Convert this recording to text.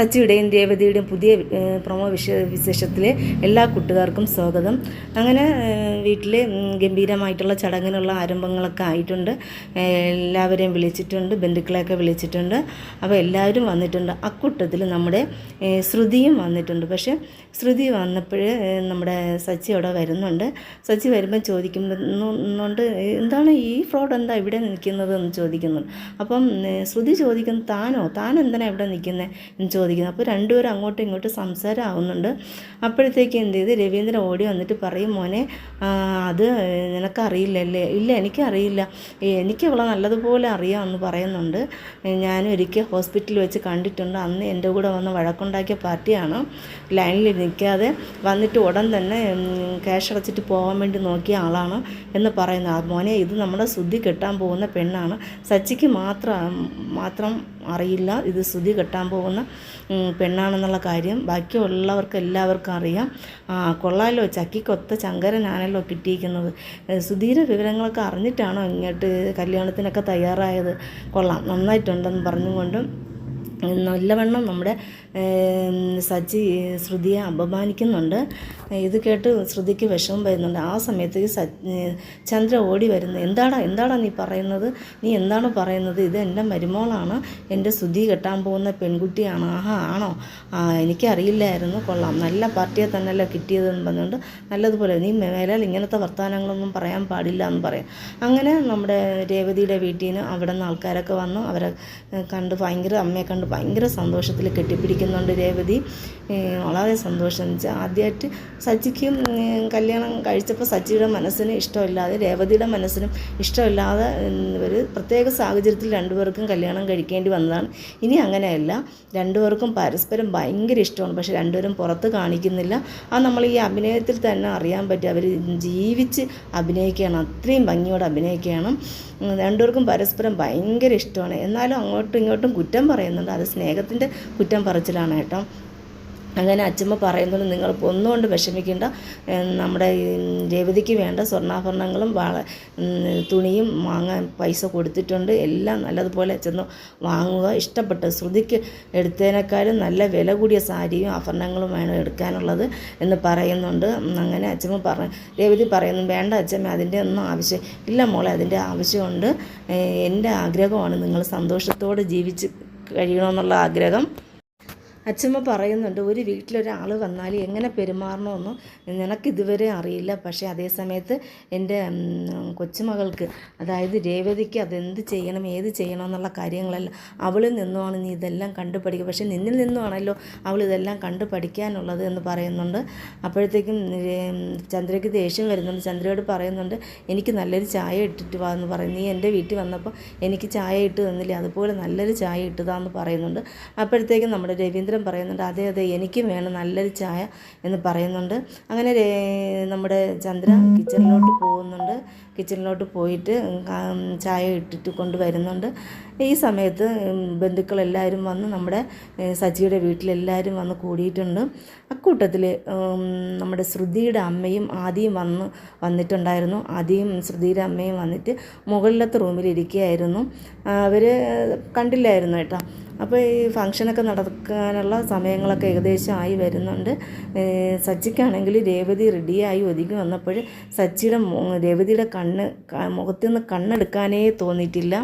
സച്ചിയുടെയും രേവതിയുടെയും പുതിയ പ്രൊമോ വിശ വിശേഷത്തിലെ എല്ലാ കൂട്ടുകാർക്കും സ്വാഗതം. അങ്ങനെ വീട്ടിൽ ഗംഭീരമായിട്ടുള്ള ചടങ്ങിനുള്ള ആരംഭങ്ങളൊക്കെ ആയിട്ടുണ്ട്. എല്ലാവരെയും വിളിച്ചിട്ടുണ്ട് ബന്ധുക്കളെയൊക്കെ വിളിച്ചിട്ടുണ്ട്. അപ്പോൾ എല്ലാവരും വന്നിട്ടുണ്ട്. അക്കൂട്ടത്തിൽ നമ്മുടെ ശ്രുതിയും വന്നിട്ടുണ്ട്. പക്ഷേ ശ്രുതി വന്നപ്പോൾ നമ്മുടെ സച്ചി അവിടെ വരുന്നുണ്ട്. സച്ചി വരുമ്പോൾ ചോദിക്കുന്നുണ്ട് എന്താണ് ഈ ഫ്രോഡ് എന്താ ഇവിടെ നിൽക്കുന്നത്? എന്ന് ചോദിക്കുന്നുണ്ട്. അപ്പം ശ്രുതി ചോദിക്കുന്നു താനോ? താൻ എന്തിനാണ് ഇവിടെ നിൽക്കുന്നത് എന്ന് ചോദിക്കുന്നു അപ്പോൾ രണ്ടുപേരും അങ്ങോട്ടും ഇങ്ങോട്ടും സംസാരം ആവുന്നുണ്ട് അപ്പോഴത്തേക്ക് എന്ത് ചെയ്ത്? രവീന്ദ്രൻ ഓടി വന്നിട്ട് പറയും മോനെ അത് നിനക്കറിയില്ലല്ലേ? ഇല്ല എനിക്കറിയില്ല. എനിക്ക് അവളെ നല്ലതുപോലെ അറിയാമെന്ന് പറയുന്നുണ്ട്. ഞാൻ ഒരിക്കൽ ഹോസ്പിറ്റലിൽ വെച്ച് കണ്ടിട്ടുണ്ട്. അന്ന് എന്റെ കൂടെ വന്ന് വഴക്കുണ്ടാക്കിയ പാർട്ടിയാണ്. ലൈനിൽ നിൽക്കാതെ വന്നിട്ട് ഉടൻ തന്നെ ക്യാഷ് അടച്ചിട്ട് പോകാൻ വേണ്ടി നോക്കിയ ആളാണ് എന്ന് പറയുന്നത് മോനെ ഇത് നമ്മുടെ ശുദ്ധി കെട്ടാൻ പോകുന്ന പെണ്ണാണ്. സച്ചിക്ക് മാത്രം മാത്രം അറിയില്ല. ഇത് ശ്രുതി കെട്ടാൻ പോകുന്ന പെണ്ണാണെന്നുള്ള കാര്യം ബാക്കിയുള്ളവർക്ക് എല്ലാവർക്കും അറിയാം. കൊള്ളാലോ ചക്കിക്കൊത്ത ചങ്കരനാണല്ലോ കിട്ടിയിരിക്കുന്നത്. സുധീര വിവരങ്ങളൊക്കെ അറിഞ്ഞിട്ടാണോ ഇങ്ങോട്ട് കല്യാണത്തിനൊക്കെ തയ്യാറായത്? കൊള്ളാം നന്നായിട്ടുണ്ടെന്ന് പറഞ്ഞുകൊണ്ടും നല്ലവണ്ണം നമ്മുടെ സജി ശ്രുതിയെ അപമാനിക്കുന്നുണ്ട്. ഇത് കേട്ട് ശ്രുതിക്ക് വിഷമം വരുന്നുണ്ട്. ആ സമയത്ത് ഈ ചന്ദ്ര ഓടി വരുന്നു. എന്താടാ എന്താടാ നീ പറയുന്നത്? നീ എന്താണ് പറയുന്നത്? ഇത് എന്റെ മരുമോളാണ്. എന്റെ ശ്രുതി കെട്ടാൻ പോകുന്ന പെൺകുട്ടിയാണ്. ആഹാ ആണോ? ആ എനിക്കറിയില്ലായിരുന്നു. കൊള്ളാം. നല്ല പാർട്ടിയെ തന്നെയല്ല കിട്ടിയതെന്ന് പറഞ്ഞുകൊണ്ട് നല്ലതുപോലെ നീ മേലാൽ ഇങ്ങനത്തെ വർത്തമാനങ്ങളൊന്നും പറയാൻ പാടില്ല എന്ന് പറയും. അങ്ങനെ നമ്മുടെ രേവതിയുടെ വീട്ടിൽ നിന്ന് അവിടെ നിന്ന് ആൾക്കാരൊക്കെ വന്നു. അവരെ കണ്ട് ഭയങ്കര അമ്മയെ കണ്ട് ഭയങ്കര സന്തോഷത്തിൽ കെട്ടിപ്പിടിക്കുന്നുണ്ട് രേവതി. വളരെ സന്തോഷം. ആദ്യമായിട്ട് സച്ചിക്കും കല്യാണം കഴിച്ചപ്പോൾ സച്ചിയുടെ മനസ്സിന് ഇഷ്ടമില്ലാതെ രേവതിയുടെ മനസ്സിനും ഇഷ്ടമില്ലാതെ ഒരു പ്രത്യേക സാഹചര്യത്തിൽ രണ്ടുപേർക്കും കല്യാണം കഴിക്കേണ്ടി വന്നതാണ്. ഇനി അങ്ങനെയല്ല. രണ്ടുപേർക്കും പരസ്പരം ഭയങ്കര ഇഷ്ടമാണ്. പക്ഷേ രണ്ടുപേരും പുറത്ത് കാണിക്കുന്നില്ല. അത് നമ്മൾ ഈ അഭിനയത്തിൽ തന്നെ അറിയാൻ പറ്റും. അവർ ജീവിച്ച് അഭിനയിക്കുകയാണ്. അത്രയും ഭംഗിയോടെ അഭിനയിക്കുകയാണ്. രണ്ടുപേർക്കും പരസ്പരം ഭയങ്കര ഇഷ്ടമാണ്. എന്നാലും അങ്ങോട്ടും ഇങ്ങോട്ടും കുറ്റം പറയുന്നുണ്ട്. അത് സ്നേഹത്തിന്റെ കുറ്റം പറച്ചിലാണ് കേട്ടോ. അങ്ങനെ അച്ഛമ്മ പറയുന്നത് നിങ്ങൾ ഒന്നുകൊണ്ട് വിഷമിക്കേണ്ട. നമ്മുടെ രേവതിക്ക് വേണ്ട സ്വർണാഭരണങ്ങളും വള തുണിയും വാങ്ങാൻ പൈസ കൊടുത്തിട്ടുണ്ട്. എല്ലാം നല്ലതുപോലെ ചെന്ന് വാങ്ങുക. ഇഷ്ടപ്പെട്ട് ശ്രുതിക്ക് എടുത്തതിനേക്കാളും നല്ല വില കൂടിയ സാരിയും ആഭരണങ്ങളും വേണം എടുക്കാനുള്ളത് എന്ന് പറയുന്നുണ്ട്. അങ്ങനെ അച്ഛമ്മ പറ രേവതി പറയുന്നു വേണ്ട അച്ഛമ്മ അതിന്റെ ഒന്നും ആവശ്യം ഇല്ല മോളെ അതിന്റെ ആവശ്യമുണ്ട്. എന്റെ ആഗ്രഹമാണ് നിങ്ങൾ സന്തോഷത്തോടെ ജീവിച്ച് കഴിയണമെന്നുള്ള ആഗ്രഹം അച്ഛമ്മ പറയുന്നുണ്ട് ഒരു വീട്ടിലൊരാൾ വന്നാൽ എങ്ങനെ പെരുമാറണമെന്ന് നിനക്കിതുവരെ അറിയില്ല. പക്ഷേ അതേ സമയത്ത് എന്റെ കൊച്ചുമകൾക്ക് അതായത് രേവതിക്ക് അതെന്ത് ചെയ്യണം ഏത് ചെയ്യണം എന്നുള്ള കാര്യങ്ങളെല്ലാം. അവളിൽ നിന്നുമാണ് നീ ഇതെല്ലാം കണ്ടു പഠിക്കുക പക്ഷേ നിന്നിൽ നിന്നുമാണല്ലോ അവൾ ഇതെല്ലാം കണ്ടു പഠിക്കാനുള്ളത് എന്ന് പറയുന്നുണ്ട്. അപ്പോഴത്തേക്കും ചന്ദ്രയ്ക്ക് ദേഷ്യം വരുന്നുണ്ട്. ചന്ദ്രയോട് പറയുന്നുണ്ട് എനിക്ക് നല്ലൊരു ചായ ഇട്ടിട്ട് വാ എന്ന് പറയും നീ എന്റെ വീട്ടിൽ വന്നപ്പോൾ എനിക്ക് ചായ ഇട്ട് തന്നില്ലേ? അതുപോലെ നല്ലൊരു ചായ ഇട്ടതാന്ന് പറയുന്നുണ്ട്. അപ്പോഴത്തേക്കും നമ്മുടെ രവീന്ദ്രൻ പറയുന്നുണ്ട് അതെ അതെ എനിക്കും വേണം നല്ലൊരു ചായ എന്ന് പറയുന്നുണ്ട്. അങ്ങനെ നമ്മുടെ ചന്ദ്ര കിച്ചണിലോട്ട് പോകുന്നുണ്ട്. കിച്ചണിലോട്ട് പോയിട്ട് ചായ ഇട്ടിട്ട് കൊണ്ട് വരുന്നുണ്ട്. ഈ സമയത്ത് ബന്ധുക്കളെല്ലാവരും വന്ന് നമ്മുടെ സജിയുടെ വീട്ടിലെല്ലാവരും വന്ന് കൂടിയിട്ടുണ്ട്. അക്കൂട്ടത്തിൽ നമ്മുടെ ശ്രുതിയുടെ അമ്മയും ആദ്യം വന്ന് വന്നിട്ടുണ്ടായിരുന്നു. ആദ്യം ശ്രുതിയുടെ അമ്മയും വന്നിട്ട് മുകളിലത്തെ റൂമിൽ ഇരിക്കുകയായിരുന്നു അവർ കണ്ടില്ലായിരുന്നു കേട്ടോ അപ്പോൾ ഈ ഫംഗ്ഷനൊക്കെ നടക്കാനുള്ള സമയങ്ങളൊക്കെ ഏകദേശം ആയി വരുന്നുണ്ട്. സച്ചിക്കാണെങ്കിൽ രേവതി റെഡിയായി ഒതുങ്ങി വന്നപ്പോൾ സച്ചിയുടെ രേവതിയുടെ കണ്ണ് മുഖത്തു നിന്ന് കണ്ണെടുക്കാനേ തോന്നിയിട്ടില്ല.